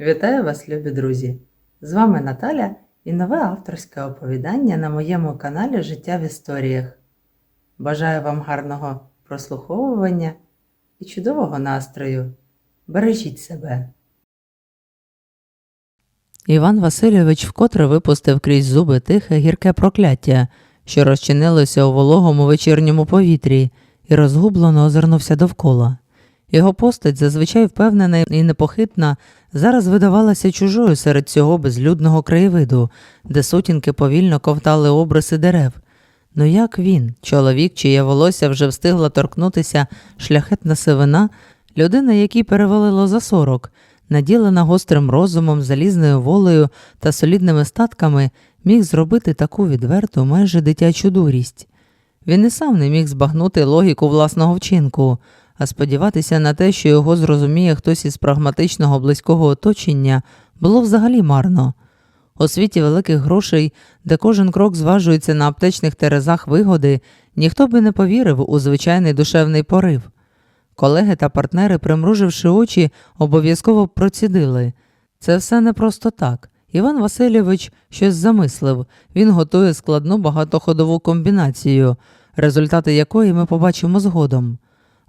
Вітаю вас, любі друзі! З вами Наталя і нове авторське оповідання на моєму каналі Життя в історіях. Бажаю вам гарного прослуховування і чудового настрою. Бережіть себе. Іван Васильович вкотре випустив крізь зуби тихе гірке прокляття, що розчинилося у вологому вечірньому повітрі, і розгублено озирнувся довкола. Його постать, зазвичай впевнена і непохитна, зараз видавалася чужою серед цього безлюдного краєвиду, де сутінки повільно ковтали обриси дерев. Ну як він, чоловік, чиє волосся вже встигла торкнутися шляхетна сивина, людина, якій перевалило за сорок, наділена гострим розумом, залізною волею та солідними статками, міг зробити таку відверту, майже дитячу дурість. Він і сам не міг збагнути логіку власного вчинку, а сподіватися на те, що його зрозуміє хтось із прагматичного близького оточення, було взагалі марно. У світі великих грошей, де кожен крок зважується на аптечних терезах вигоди, ніхто би не повірив у звичайний душевний порив. Колеги та партнери, примруживши очі, обов'язково процідили. Це все не просто так. Іван Васильович щось замислив, він готує складну багатоходову комбінацію, результати якої ми побачимо згодом.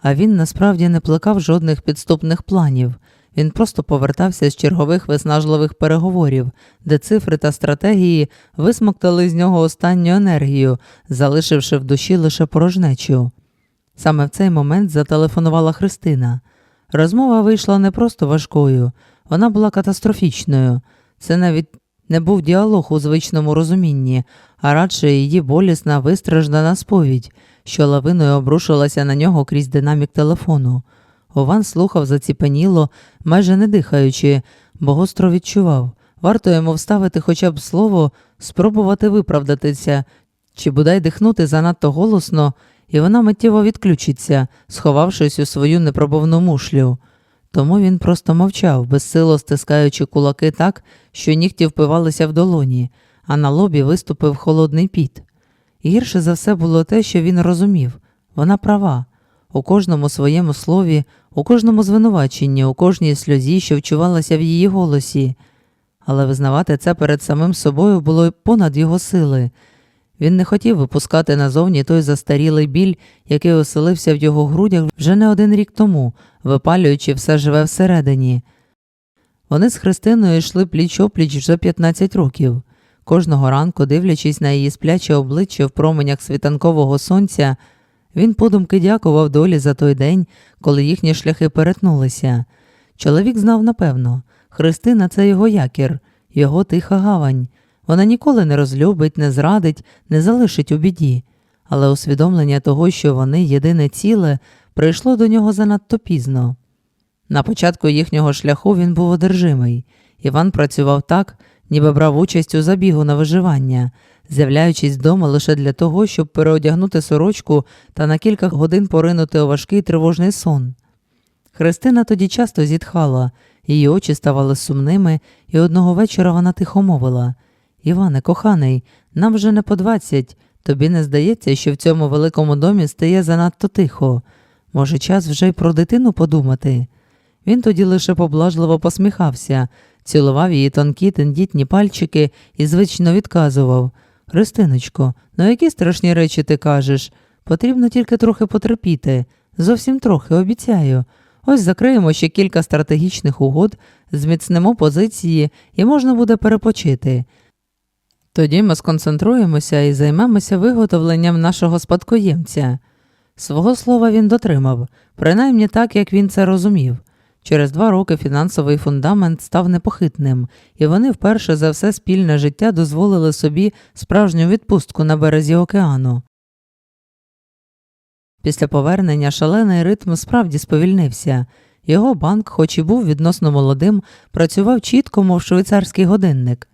А він насправді не плекав жодних підступних планів. Він просто повертався з чергових виснажливих переговорів, де цифри та стратегії висмоктали з нього останню енергію, залишивши в душі лише порожнечу. Саме в цей момент зателефонувала Христина. Розмова вийшла не просто важкою, вона була катастрофічною. Це навіть не був діалог у звичному розумінні, а радше її болісна вистраждана сповідь, що лавиною обрушилася на нього крізь динамік телефону. Ован слухав заціпеніло, майже не дихаючи, бо гостро відчував. Варто йому вставити хоча б слово, спробувати виправдатися, чи бодай дихнути занадто голосно, і вона миттєво відключиться, сховавшись у свою непробовну мушлю. Тому він просто мовчав, безсило стискаючи кулаки так, що нігті впивалися в долоні, а на лобі виступив холодний піт. Гірше за все було те, що він розумів вона права. У кожному своєму слові, у кожному звинуваченні, у кожній сльозі, що вчувалася в її голосі. Але визнавати це перед самим собою було понад його сили. Він не хотів випускати назовні той застарілий біль, який оселився в його грудях вже не один рік тому, випалюючи все живе всередині. Вони з Христиною йшли пліч опліч вже 15 років. Кожного ранку, дивлячись на її спляче обличчя в променях світанкового сонця, він подумки дякував долі за той день, коли їхні шляхи перетнулися. Чоловік знав напевно, Христина це його якір, його тиха гавань. Вона ніколи не розлюбить, не зрадить, не залишить у біді. Але усвідомлення того, що вони єдине ціле, прийшло до нього занадто пізно. На початку їхнього шляху він був одержимий. Іван працював так, ніби брав участь у забігу на виживання, з'являючись вдома лише для того, щоб переодягнути сорочку та на кілька годин поринути у важкий тривожний сон. Христина тоді часто зітхала, її очі ставали сумними, і одного вечора вона тихо мовила Іване, коханий, нам вже не по двадцять. Тобі не здається, що в цьому великому домі стає занадто тихо. Може, час вже й про дитину подумати. Він тоді лише поблажливо посміхався, цілував її тонкі тендітні пальчики і звично відказував Христиночко, ну які страшні речі ти кажеш? Потрібно тільки трохи потерпіти. Зовсім трохи, обіцяю. Ось закриємо ще кілька стратегічних угод, зміцнимо позиції і можна буде перепочити. Тоді ми сконцентруємося і займемося виготовленням нашого спадкоємця. Свого слова він дотримав, принаймні так, як він це розумів. Через два роки фінансовий фундамент став непохитним, і вони вперше за все спільне життя дозволили собі справжню відпустку на березі океану. Після повернення шалений ритм справді сповільнився. Його банк, хоч і був відносно молодим, працював чітко, мов швейцарський годинник.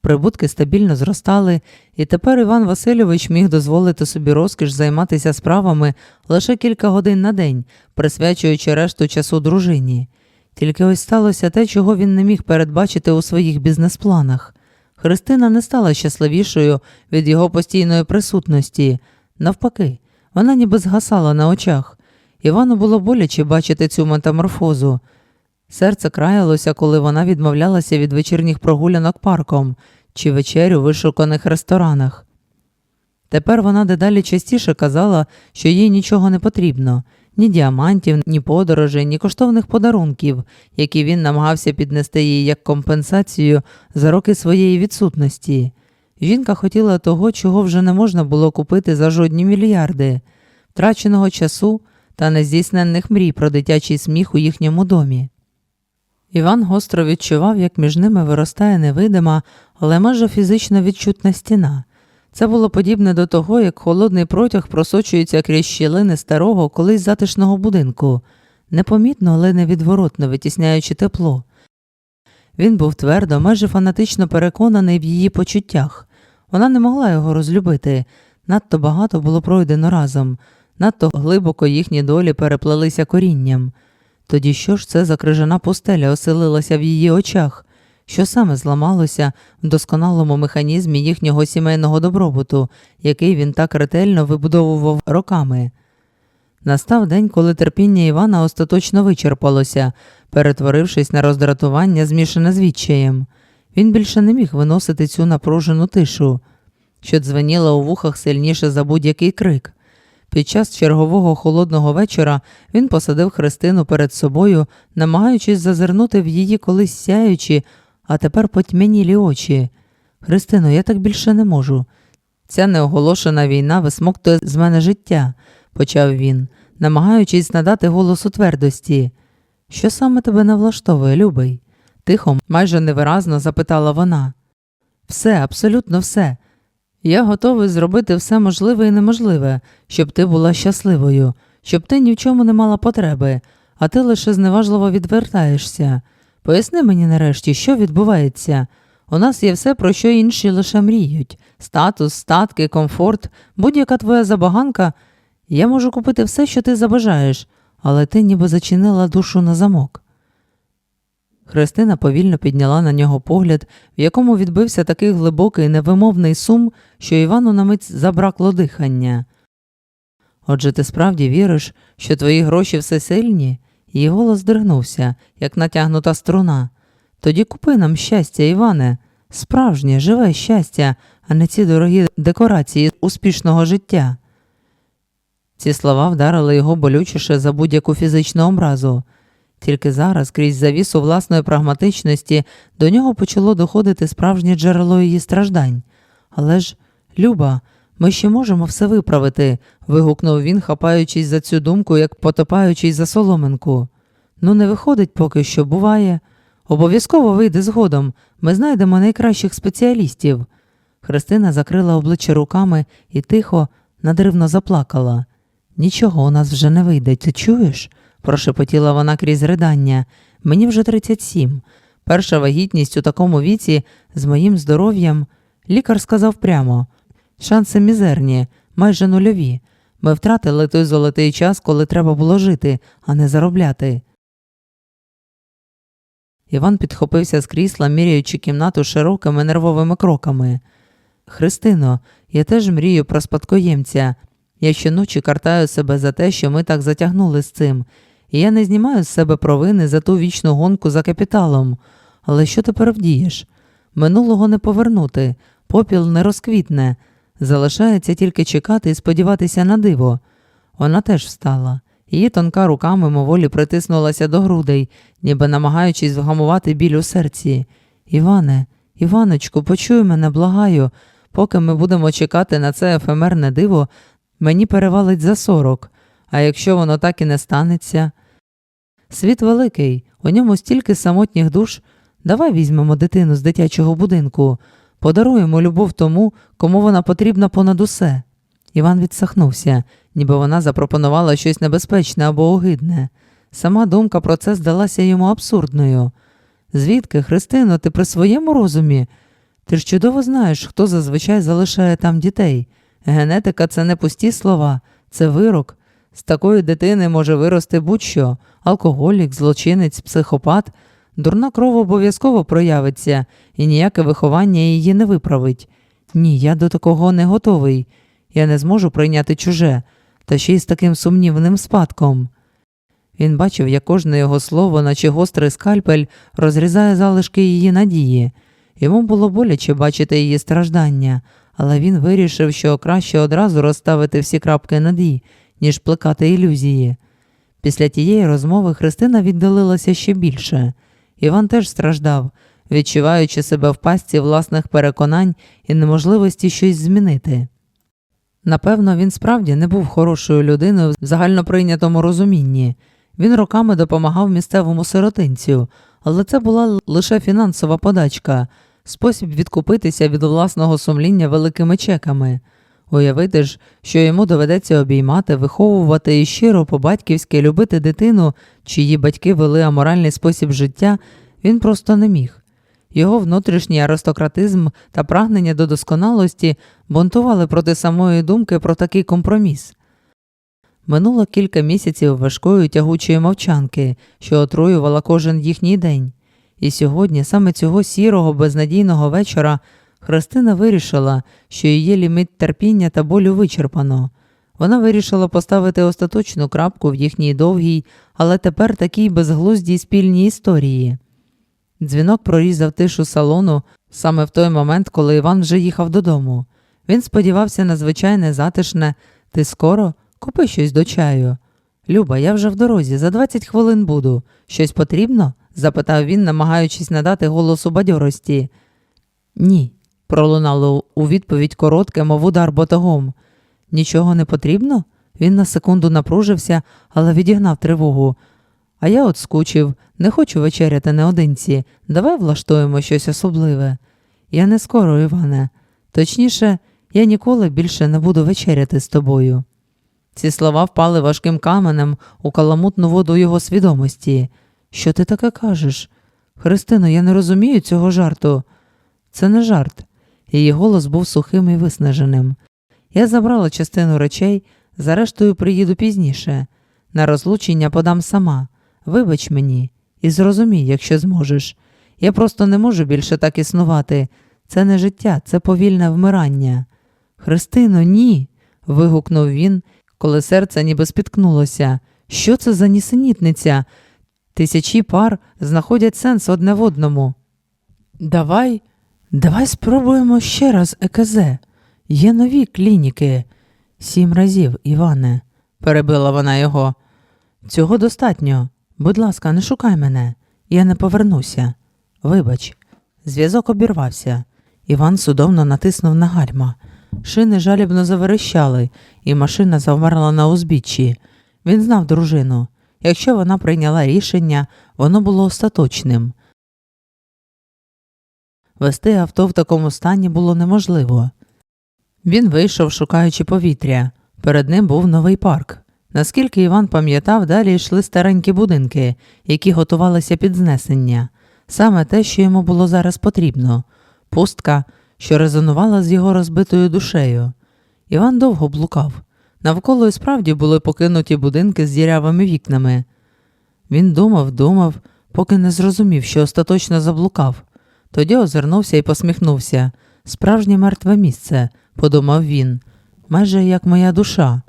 Прибутки стабільно зростали, і тепер Іван Васильович міг дозволити собі розкіш займатися справами лише кілька годин на день, присвячуючи решту часу дружині. Тільки ось сталося те, чого він не міг передбачити у своїх бізнес-планах. Христина не стала щасливішою від його постійної присутності. Навпаки, вона ніби згасала на очах. Івану було боляче бачити цю метаморфозу. Серце краялося, коли вона відмовлялася від вечірніх прогулянок парком чи вечерю в вишуканих ресторанах. Тепер вона дедалі частіше казала, що їй нічого не потрібно ні діамантів, ні подорожей, ні коштовних подарунків, які він намагався піднести їй як компенсацію за роки своєї відсутності. Жінка хотіла того, чого вже не можна було купити за жодні мільярди, втраченого часу та нездійсненних мрій про дитячий сміх у їхньому домі. Іван гостро відчував, як між ними виростає невидима, але майже фізично відчутна стіна. Це було подібне до того, як холодний протяг просочується крізь щілини старого, колись затишного будинку, непомітно, але невідворотно витісняючи тепло. Він був твердо, майже фанатично переконаний в її почуттях. Вона не могла його розлюбити, надто багато було пройдено разом, надто глибоко їхні долі переплелися корінням. Тоді що ж це за крижана пустеля оселилася в її очах? Що саме зламалося в досконалому механізмі їхнього сімейного добробуту, який він так ретельно вибудовував роками? Настав день, коли терпіння Івана остаточно вичерпалося, перетворившись на роздратування, змішане з відчаєм. Він більше не міг виносити цю напружену тишу, що дзвеніла у вухах сильніше за будь-який крик. Під час чергового холодного вечора він посадив Христину перед собою, намагаючись зазирнути в її колись сяючі, а тепер потьмянілі очі. Христино, я так більше не можу. Ця неоголошена війна висмоктує з мене життя, почав він, намагаючись надати голосу твердості. Що саме тебе не влаштовує, любий? Тихо, майже невиразно запитала вона. Все, абсолютно все. Я готовий зробити все можливе і неможливе, щоб ти була щасливою, щоб ти ні в чому не мала потреби, а ти лише зневажливо відвертаєшся. Поясни мені нарешті, що відбувається. У нас є все, про що інші лише мріють статус, статки, комфорт, будь-яка твоя забаганка. Я можу купити все, що ти забажаєш, але ти ніби зачинила душу на замок. Христина повільно підняла на нього погляд, в якому відбився такий глибокий невимовний сум, що Івану на мить забракло дихання. Отже, ти справді віриш, що твої гроші всесильні? Її голос здригнувся, як натягнута струна. Тоді купи нам щастя, Іване, справжнє, живе щастя, а не ці дорогі декорації успішного життя. Ці слова вдарили його болючіше за будь-яку фізичну образу. Тільки зараз, крізь завісу власної прагматичності, до нього почало доходити справжнє джерело її страждань. Але ж, Люба, ми ще можемо все виправити, вигукнув він, хапаючись за цю думку, як потопаючись за соломинку. Ну, не виходить поки що, буває. Обов'язково вийде згодом. Ми знайдемо найкращих спеціалістів. Христина закрила обличчя руками і тихо, надривно заплакала. Нічого у нас вже не вийде, ти чуєш? прошепотіла вона крізь ридання. Мені вже 37. Перша вагітність у такому віці з моїм здоров'ям. Лікар сказав прямо шанси мізерні, майже нульові. Ми втратили той золотий час, коли треба було жити, а не заробляти. Іван підхопився з крісла, міряючи кімнату широкими нервовими кроками. Христино, я теж мрію про спадкоємця. Я щоночі картаю себе за те, що ми так затягнули з цим, і я не знімаю з себе провини за ту вічну гонку за капіталом. Але що тепер вдієш? Минулого не повернути, попіл не розквітне. Залишається тільки чекати і сподіватися на диво. Вона теж встала. Її тонка рука мимоволі притиснулася до грудей, ніби намагаючись вгамувати біль у серці. Іване, Іваночку, почуй мене, благаю, поки ми будемо чекати на це ефемерне диво, мені перевалить за сорок, а якщо воно так і не станеться. Світ великий, у ньому стільки самотніх душ. Давай візьмемо дитину з дитячого будинку, подаруємо любов тому, кому вона потрібна понад усе. Іван відсахнувся, ніби вона запропонувала щось небезпечне або огидне. Сама думка про це здалася йому абсурдною. Звідки, Христино, ти при своєму розумі? Ти ж чудово знаєш, хто зазвичай залишає там дітей. Генетика це не пусті слова, це вирок. З такої дитини може вирости будь-що алкоголік, злочинець, психопат. Дурна кров обов'язково проявиться, і ніяке виховання її не виправить. Ні, я до такого не готовий. Я не зможу прийняти чуже, та ще й з таким сумнівним спадком. Він бачив, як кожне його слово, наче гострий скальпель, розрізає залишки її надії. Йому було боляче бачити її страждання, але він вирішив, що краще одразу розставити всі крапки над «і», ніж плекати ілюзії. Після тієї розмови Христина віддалилася ще більше. Іван теж страждав, відчуваючи себе в пастці власних переконань і неможливості щось змінити. Напевно, він справді не був хорошою людиною в загальноприйнятому розумінні. Він роками допомагав місцевому сиротинцю, але це була лише фінансова подачка, спосіб відкупитися від власного сумління великими чеками. Уявити ж, що йому доведеться обіймати, виховувати і щиро по-батьківськи любити дитину, чиї батьки вели аморальний спосіб життя, він просто не міг. Його внутрішній аристократизм та прагнення до досконалості бунтували проти самої думки про такий компроміс. Минуло кілька місяців важкої тягучої мовчанки, що отруювала кожен їхній день, і сьогодні, саме цього сірого, безнадійного вечора, Христина вирішила, що її ліміт терпіння та болю вичерпано. Вона вирішила поставити остаточну крапку в їхній довгій, але тепер такій безглуздій спільній історії. Дзвінок прорізав тишу салону саме в той момент, коли Іван вже їхав додому. Він сподівався на звичайне затишне Ти скоро? Купи щось до чаю. Люба, я вже в дорозі, за 20 хвилин буду. Щось потрібно? запитав він, намагаючись надати голосу бадьорості. Ні, пролунало у відповідь коротке, мов удар ботагом. Нічого не потрібно? Він на секунду напружився, але відігнав тривогу. А я от скучив, не хочу вечеряти наодинці. Давай влаштуємо щось особливе. Я не скоро, Іване. Точніше, я ніколи більше не буду вечеряти з тобою. Ці слова впали важким каменем у каламутну воду його свідомості. Що ти таке кажеш? Христино, я не розумію цього жарту. Це не жарт. Її голос був сухим і виснаженим. Я забрала частину речей, зарештою приїду пізніше. На розлучення подам сама. Вибач мені і зрозумій, якщо зможеш. Я просто не можу більше так існувати. Це не життя, це повільне вмирання. Христино, ні. вигукнув він, коли серце ніби спіткнулося. Що це за нісенітниця? Тисячі пар знаходять сенс одне в одному. Давай, давай спробуємо ще раз ЕКЗ. Є нові клініки. Сім разів, Іване, перебила вона його. Цього достатньо. Будь ласка, не шукай мене, я не повернуся. Вибач, зв'язок обірвався. Іван судомно натиснув на гальма. Шини жалібно заверещали, і машина завмерла на узбіччі. Він знав дружину. Якщо вона прийняла рішення, воно було остаточним. Вести авто в такому стані було неможливо. Він вийшов, шукаючи повітря. Перед ним був новий парк. Наскільки Іван пам'ятав, далі йшли старенькі будинки, які готувалися під знесення. Саме те, що йому було зараз потрібно пустка, що резонувала з його розбитою душею. Іван довго блукав. Навколо і справді були покинуті будинки з дірявими вікнами. Він думав, думав, поки не зрозумів, що остаточно заблукав. Тоді озирнувся і посміхнувся. Справжнє мертве місце, подумав він, майже як моя душа.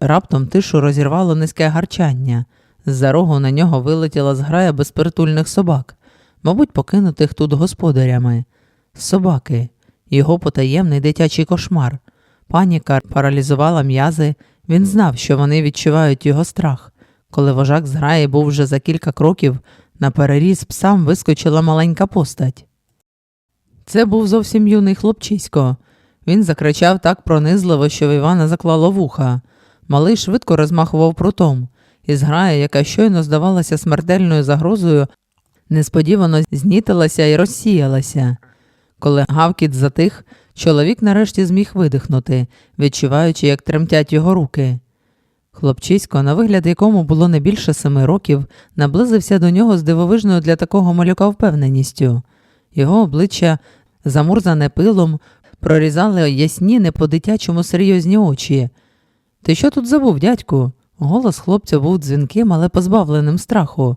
Раптом тишу розірвало низьке гарчання. З-за рогу на нього вилетіла зграя безпритульних собак, мабуть, покинутих тут господарями. Собаки, його потаємний дитячий кошмар. Паніка паралізувала м'язи, він знав, що вони відчувають його страх. Коли вожак зграї був вже за кілька кроків, на переріз псам вискочила маленька постать. Це був зовсім юний хлопчисько. Він закричав так пронизливо, що в Івана заклало вуха. Малий швидко розмахував прутом, і зграя, яка щойно здавалася смертельною загрозою, несподівано знітилася і розсіялася. Коли гавкіт затих, чоловік нарешті зміг видихнути, відчуваючи, як тремтять його руки. Хлопчисько, на вигляд якому було не більше семи років, наблизився до нього з дивовижною для такого малюка впевненістю. Його обличчя, замурзане пилом, прорізали ясні, не по дитячому серйозні очі. Ти що тут забув, дядьку? Голос хлопця був дзвінким, але позбавленим страху.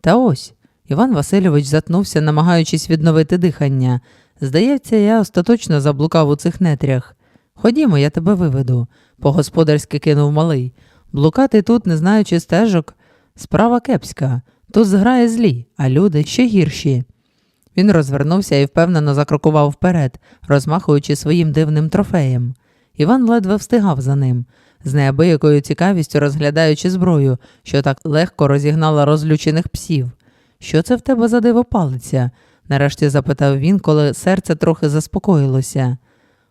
Та ось. Іван Васильович затнувся, намагаючись відновити дихання. Здається, я остаточно заблукав у цих нетрях. Ходімо, я тебе виведу, по-господарськи кинув малий. Блукати тут, не знаючи стежок, Справа кепська. Тут зграє злі, а люди ще гірші. Він розвернувся і впевнено закрокував вперед, розмахуючи своїм дивним трофеєм. Іван ледве встигав за ним, з неабиякою цікавістю розглядаючи зброю, що так легко розігнала розлючених псів. Що це в тебе за диво палиця? нарешті запитав він, коли серце трохи заспокоїлося.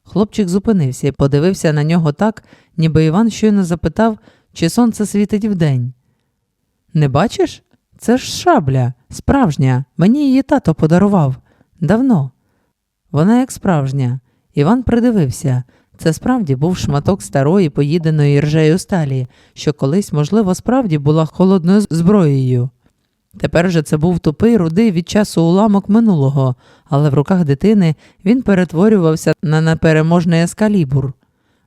Хлопчик зупинився і подивився на нього так, ніби Іван щойно запитав, чи сонце світить вдень. Не бачиш? Це ж шабля, справжня. Мені її тато подарував. Давно. Вона як справжня. Іван придивився. Це справді був шматок старої поїденої ржею сталі, що колись, можливо, справді була холодною зброєю. Тепер же це був тупий рудий від часу уламок минулого, але в руках дитини він перетворювався на непереможний ескалібур.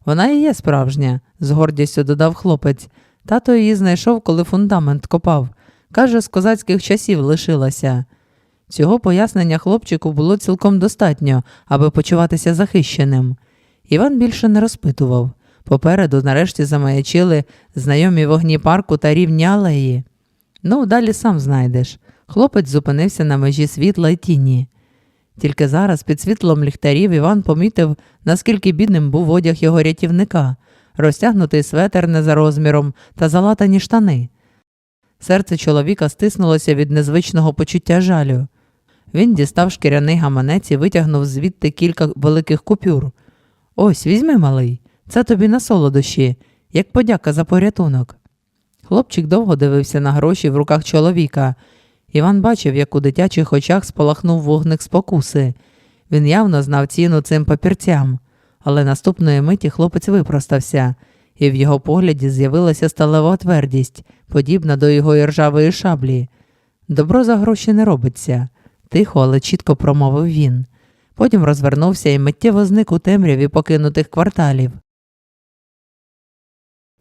Вона і є справжня, з гордістю додав хлопець. Тато її знайшов, коли фундамент копав. Каже, з козацьких часів лишилася. Цього пояснення хлопчику було цілком достатньо, аби почуватися захищеним. Іван більше не розпитував. Попереду нарешті замаячили знайомі вогні парку та рівні алеї. Ну, далі сам знайдеш. Хлопець зупинився на межі світла й тіні. Тільки зараз під світлом ліхтарів Іван помітив, наскільки бідним був одяг його рятівника, розтягнутий светер не за розміром та залатані штани. Серце чоловіка стиснулося від незвичного почуття жалю. Він дістав шкіряний гаманець і витягнув звідти кілька великих купюр. Ось, візьми, малий, це тобі на солодощі, як подяка за порятунок. Хлопчик довго дивився на гроші в руках чоловіка. Іван бачив, як у дитячих очах спалахнув вогник спокуси. Він явно знав ціну цим папірцям, але наступної миті хлопець випростався, і в його погляді з'явилася сталева твердість, подібна до його іржавої шаблі. Добро за гроші не робиться, тихо, але чітко промовив він. Потім розвернувся і миттєво зник у темряві покинутих кварталів.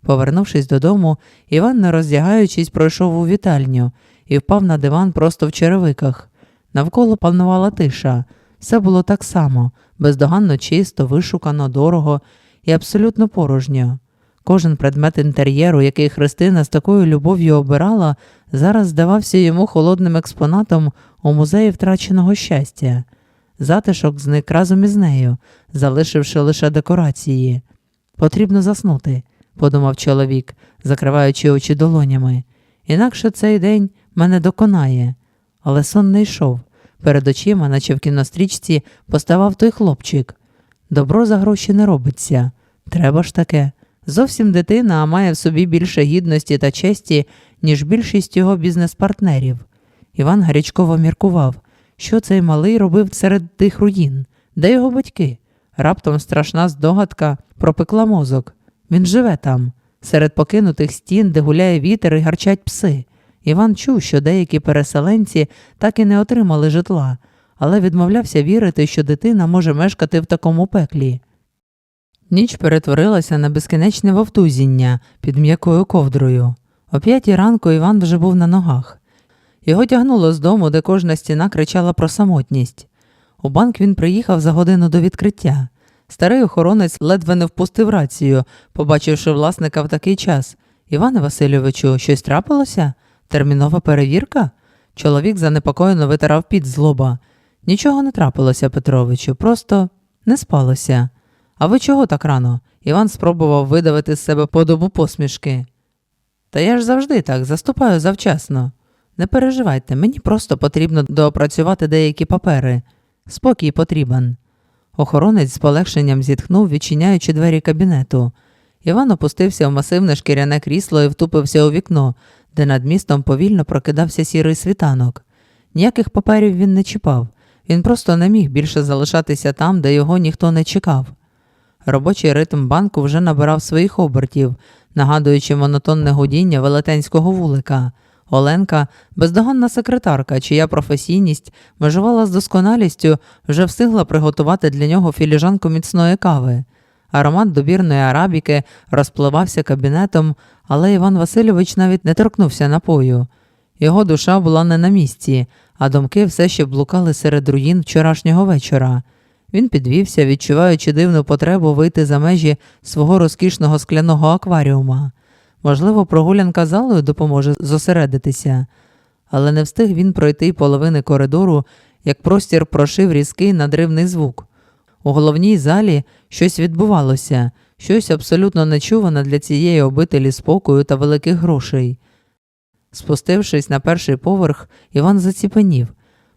Повернувшись додому, Іван, не роздягаючись, пройшов у вітальню і впав на диван просто в черевиках. Навколо панувала тиша. Все було так само, бездоганно чисто, вишукано, дорого і абсолютно порожньо. Кожен предмет інтер'єру, який Христина з такою любов'ю обирала, зараз здавався йому холодним експонатом у музеї втраченого щастя. Затишок зник разом із нею, залишивши лише декорації. Потрібно заснути, подумав чоловік, закриваючи очі долонями. Інакше цей день мене доконає. Але сон не йшов. Перед очима, наче в кінострічці, поставав той хлопчик. Добро за гроші не робиться. Треба ж таке. Зовсім дитина, а має в собі більше гідності та честі, ніж більшість його бізнес-партнерів. Іван гарячково міркував, що цей малий робив серед тих руїн, де його батьки. Раптом страшна здогадка пропекла мозок. Він живе там, серед покинутих стін, де гуляє вітер і гарчать пси. Іван чув, що деякі переселенці так і не отримали житла, але відмовлявся вірити, що дитина може мешкати в такому пеклі. Ніч перетворилася на безкінечне вовтузіння під м'якою ковдрою. О п'ятій ранку Іван вже був на ногах. Його тягнуло з дому, де кожна стіна кричала про самотність. У банк він приїхав за годину до відкриття. Старий охоронець ледве не впустив рацію, побачивши власника в такий час. Іване Васильовичу, щось трапилося? Термінова перевірка? Чоловік занепокоєно витирав під злоба. Нічого не трапилося, Петровичу, просто не спалося. А ви чого так рано? Іван спробував видавити з себе подобу посмішки. Та я ж завжди так, заступаю завчасно. Не переживайте, мені просто потрібно доопрацювати деякі папери. Спокій потрібен. Охоронець з полегшенням зітхнув, відчиняючи двері кабінету. Іван опустився в масивне шкіряне крісло і втупився у вікно, де над містом повільно прокидався сірий світанок. Ніяких паперів він не чіпав, він просто не міг більше залишатися там, де його ніхто не чекав. Робочий ритм банку вже набирав своїх обертів, нагадуючи монотонне гудіння велетенського вулика. Оленка, бездоганна секретарка, чия професійність межувала з досконалістю, вже встигла приготувати для нього філіжанку міцної кави. Аромат добірної арабіки розпливався кабінетом, але Іван Васильович навіть не торкнувся напою. Його душа була не на місці, а думки все ще блукали серед руїн вчорашнього вечора. Він підвівся, відчуваючи дивну потребу вийти за межі свого розкішного скляного акваріума. Можливо, прогулянка залою допоможе зосередитися, але не встиг він пройти половини коридору, як простір прошив різкий надривний звук. У головній залі щось відбувалося, щось абсолютно нечуване для цієї обителі спокою та великих грошей. Спустившись на перший поверх, Іван заціпенів.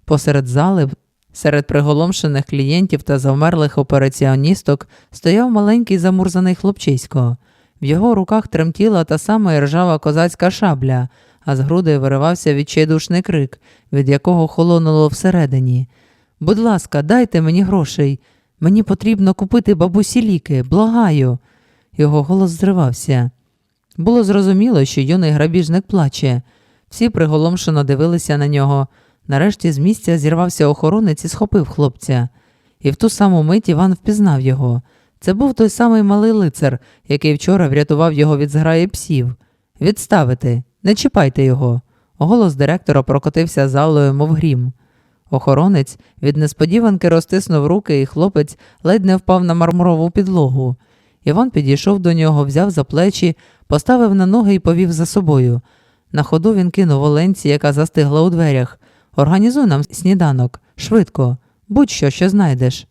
Посеред зали, серед приголомшених клієнтів та завмерлих операціоністок, стояв маленький замурзаний хлопчисько. В його руках тремтіла та сама ржава козацька шабля, а з грудей виривався відчайдушний крик, від якого холонуло всередині. Будь ласка, дайте мені грошей. Мені потрібно купити бабусі ліки, благаю. Його голос зривався. Було зрозуміло, що юний грабіжник плаче. Всі приголомшено дивилися на нього. Нарешті з місця зірвався охоронець і схопив хлопця. І в ту саму мить Іван впізнав його. Це був той самий малий лицар, який вчора врятував його від зграї псів. Відставити, не чіпайте його. Голос директора прокотився залою, мов грім. Охоронець від несподіванки розтиснув руки, і хлопець ледь не впав на мармурову підлогу. Іван підійшов до нього, взяв за плечі, поставив на ноги і повів за собою. На ходу він кинув Оленці, яка застигла у дверях. Організуй нам сніданок, швидко, будь-що, що знайдеш.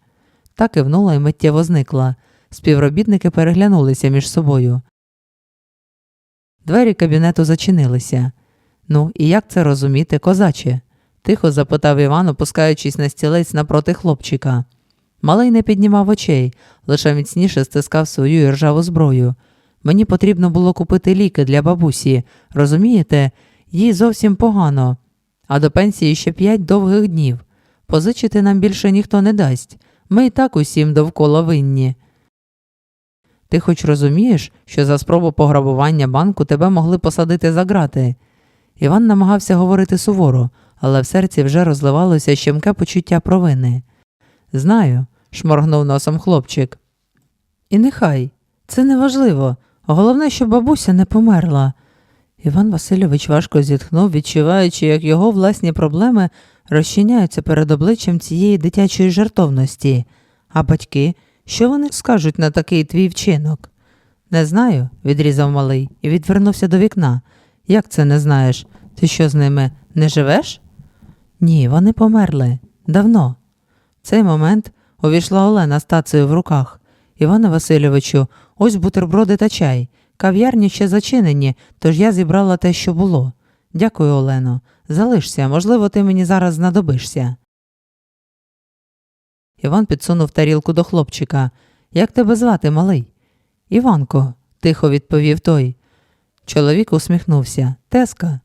Та кивнула і миттєво зникла. Співробітники переглянулися між собою. Двері кабінету зачинилися. Ну, і як це розуміти, козаче? тихо запитав Іван, опускаючись на стілець напроти хлопчика. Малий не піднімав очей, лише міцніше стискав свою іржаву зброю. Мені потрібно було купити ліки для бабусі, розумієте, їй зовсім погано, а до пенсії ще п'ять довгих днів. Позичити нам більше ніхто не дасть. Ми і так усім довкола винні. Ти хоч розумієш, що за спробу пограбування банку тебе могли посадити за грати? Іван намагався говорити суворо, але в серці вже розливалося щемке почуття провини. Знаю, шморгнув носом хлопчик. І нехай, це не важливо. Головне, щоб бабуся не померла. Іван Васильович важко зітхнув, відчуваючи, як його власні проблеми розчиняються перед обличчям цієї дитячої жартовності. А батьки, що вони скажуть на такий твій вчинок? Не знаю, відрізав малий і відвернувся до вікна. Як це не знаєш? Ти що з ними не живеш? Ні, вони померли. Давно. В цей момент увійшла Олена з тацею в руках. Іване Васильовичу, ось бутерброди та чай. Кав'ярні ще зачинені, тож я зібрала те, що було. Дякую, Олено. Залишся, можливо, ти мені зараз знадобишся. Іван підсунув тарілку до хлопчика. Як тебе звати, малий? Іванко, тихо відповів той. Чоловік усміхнувся. Теска.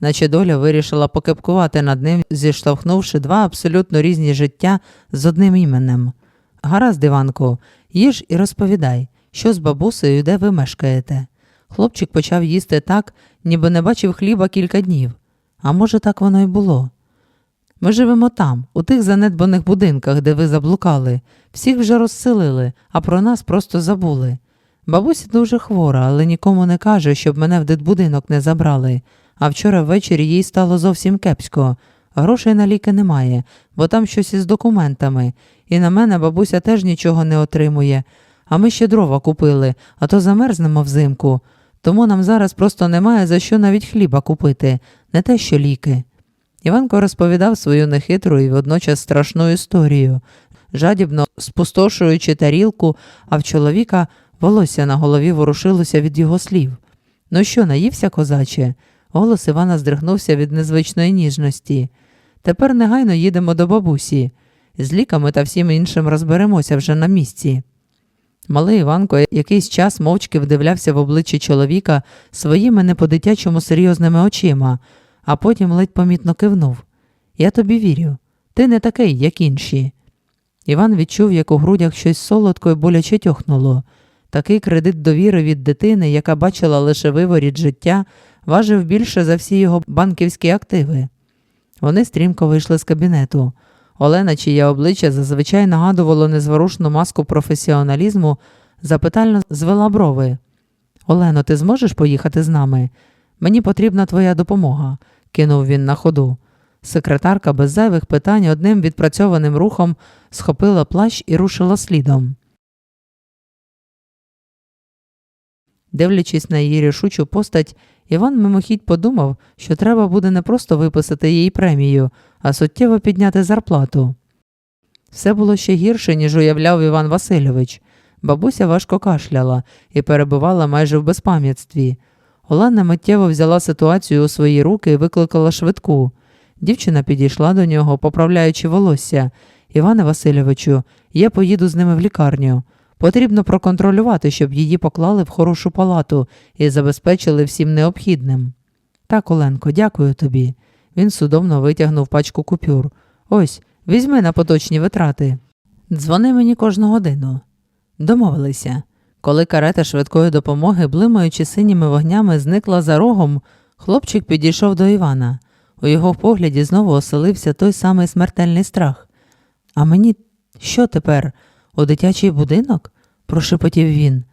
Наче доля вирішила покепкувати над ним, зіштовхнувши два абсолютно різні життя з одним іменем. Гаразд, Іванко, їж і розповідай, що з бабусею, де ви мешкаєте. Хлопчик почав їсти так, ніби не бачив хліба кілька днів. А може, так воно й було. Ми живемо там, у тих занедбаних будинках, де ви заблукали. Всіх вже розселили, а про нас просто забули. Бабуся дуже хвора, але нікому не каже, щоб мене в дитбудинок не забрали. А вчора ввечері їй стало зовсім кепсько. Грошей на ліки немає, бо там щось із документами, і на мене бабуся теж нічого не отримує. А ми ще дрова купили, а то замерзнемо взимку. Тому нам зараз просто немає за що навіть хліба купити, не те що ліки. Іванко розповідав свою нехитру і водночас страшну історію, жадібно спустошуючи тарілку, а в чоловіка волосся на голові ворушилося від його слів. Ну що, наївся, козаче? Голос Івана здригнувся від незвичної ніжності. Тепер негайно їдемо до бабусі. З ліками та всім іншим розберемося вже на місці. Малий Іванко якийсь час мовчки вдивлявся в обличчя чоловіка своїми не по-дитячому серйозними очима, а потім ледь помітно кивнув. Я тобі вірю, ти не такий, як інші. Іван відчув, як у грудях щось солодко й боляче тьохнуло. Такий кредит довіри від дитини, яка бачила лише виворіт життя, важив більше за всі його банківські активи. Вони стрімко вийшли з кабінету. Олена, чиє обличчя зазвичай нагадувало незворушну маску професіоналізму, запитально звела брови. Олено, ти зможеш поїхати з нами? Мені потрібна твоя допомога, кинув він на ходу. Секретарка без зайвих питань одним відпрацьованим рухом схопила плащ і рушила слідом. Дивлячись на її рішучу постать, Іван мимохідь подумав, що треба буде не просто виписати їй премію, а суттєво підняти зарплату. Все було ще гірше, ніж уявляв Іван Васильович. Бабуся важко кашляла і перебувала майже в безпам'ятстві. Олена миттєво взяла ситуацію у свої руки і викликала швидку. Дівчина підійшла до нього, поправляючи волосся. Іване Васильовичу, я поїду з ними в лікарню. Потрібно проконтролювати, щоб її поклали в хорошу палату і забезпечили всім необхідним. Так, Оленко, дякую тобі. Він судомно витягнув пачку купюр. Ось, візьми на поточні витрати. Дзвони мені кожну годину. Домовилися. Коли карета швидкої допомоги, блимаючи синіми вогнями, зникла за рогом, хлопчик підійшов до Івана. У його погляді знову оселився той самий смертельний страх. А мені що тепер? У дитячий будинок? Прошепотів він.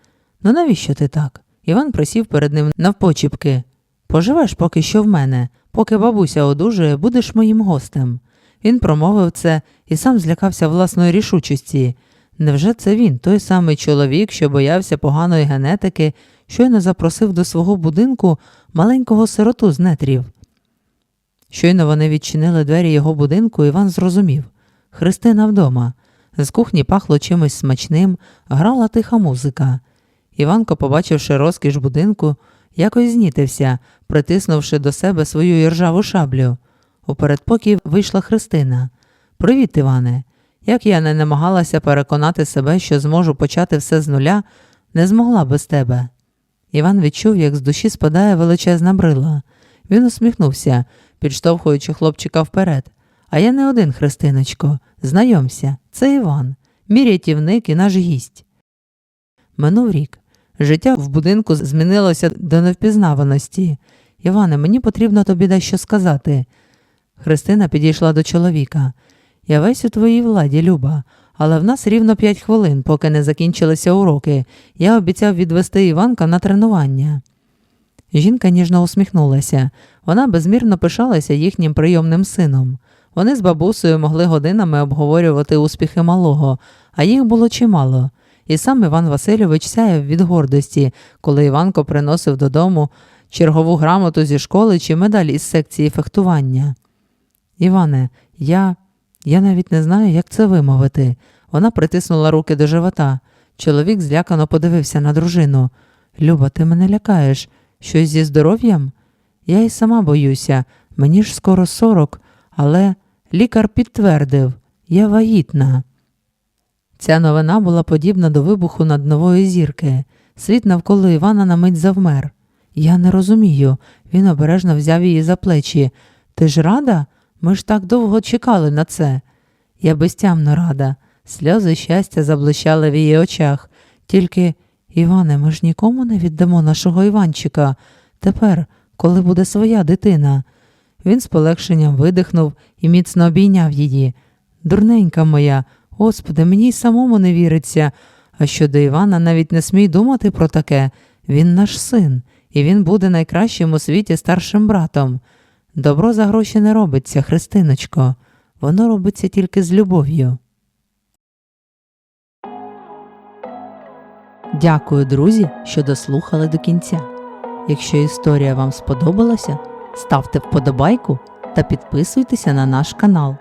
Ну навіщо ти так? Іван присів перед ним навпочіпки. Поживеш поки що в мене, поки бабуся одужує, будеш моїм гостем. Він промовив це і сам злякався власної рішучості. Невже це він, той самий чоловік, що боявся поганої генетики, щойно запросив до свого будинку маленького сироту з нетрів? Щойно вони відчинили двері його будинку, Іван зрозумів Христина вдома. З кухні пахло чимось смачним, грала тиха музика. Іванко, побачивши розкіш будинку, якось знітився, притиснувши до себе свою іржаву шаблю. У передпокій вийшла Христина. Привіт, Іване. Як я не намагалася переконати себе, що зможу почати все з нуля, не змогла без тебе. Іван відчув, як з душі спадає величезна брила. Він усміхнувся, підштовхуючи хлопчика вперед. А я не один, Христиночко. Знайомся, це Іван, мій рятівник і наш гість. Минув рік. Життя в будинку змінилося до невпізнаваності. Іване, мені потрібно тобі дещо сказати. Христина підійшла до чоловіка. Я весь у твоїй владі, Люба, але в нас рівно п'ять хвилин, поки не закінчилися уроки. Я обіцяв відвести Іванка на тренування. Жінка ніжно усміхнулася. Вона безмірно пишалася їхнім прийомним сином. Вони з бабусею могли годинами обговорювати успіхи малого, а їх було чимало. І сам Іван Васильович сяяв від гордості, коли Іванко приносив додому чергову грамоту зі школи чи медаль із секції фехтування. Іване, я. я навіть не знаю, як це вимовити. Вона притиснула руки до живота. Чоловік злякано подивився на дружину. Люба, ти мене лякаєш. Щось зі здоров'ям? Я й сама боюся, мені ж скоро сорок, але лікар підтвердив, я вагітна. Ця новина була подібна до вибуху над нової зірки. Світ навколо Івана на мить завмер. Я не розумію. Він обережно взяв її за плечі. Ти ж рада? Ми ж так довго чекали на це. Я безтямно рада. Сльози щастя заблищали в її очах. Тільки, Іване, ми ж нікому не віддамо нашого Іванчика. Тепер, коли буде своя дитина. Він з полегшенням видихнув і міцно обійняв її. Дурненька моя, господи, мені й самому не віриться. А щодо Івана навіть не смій думати про таке. Він наш син, і він буде найкращим у світі старшим братом. Добро за гроші не робиться, Христиночко, воно робиться тільки з любов'ю. Дякую, друзі, що дослухали до кінця. Якщо історія вам сподобалася, ставте вподобайку та підписуйтеся на наш канал.